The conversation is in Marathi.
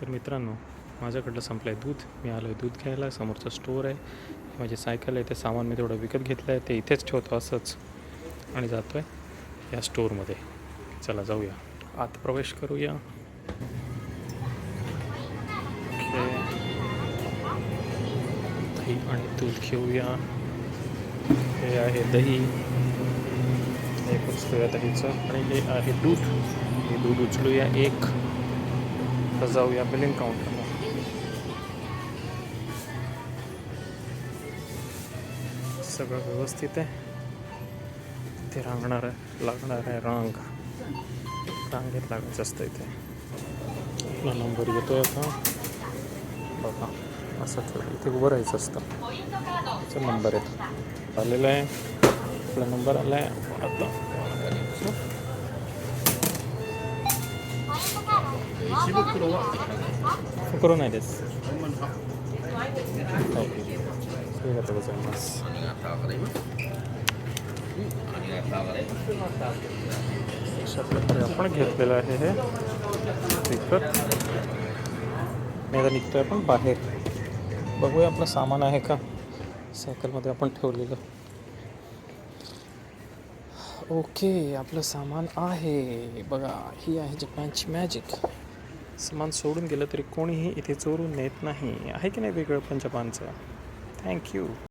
तर मित्रांनो माझ्याकडलं संपलं आहे दूध. मी आलो आहे दूध घ्यायला. समोरचा स्टोअर आहे. माझी सायकल आहे. ते सामान मी थोडं विकत घेतलं आहे ते इथेच ठेवतो असंच. आणि जातो आहे या स्टोअरमध्ये चला जाऊया. आत प्रवेश करूया. दही आणि दूध घेऊया. हे आहे दही. हे दहीचं. आणि हे आहे दूध. हे दूध उचलूया एक. तर जाऊया बिलिंग काउंटरला सगळं व्यवस्थित आहे इथे रांगणार आहे लागणार आहे रांग रांगेत लागायचं असतं इथे आपला नंबर येतोय का बघा असं ठेवलं इथे उभं राहायचं असतं त्याचा नंबर येतो आलेला आहे आपला नंबर आला आहे आता 一袋は袋ないですはいありがとうございますありがとうございます अशा प्रकारे आपण घेतलेलं आहे हे विकत मी आता निघतोय आपण बाहेर बघूया आपलं सामान आहे का सायकलमध्ये आपण ठेवलेलं ओके आपलं सामान आहे बघा ही आहे जपानची मॅजिक सामान सोडून गेलं तरी कोणीही इथे चोरून नेत नाही. आहे की नाही वेगळं पण थँक्यू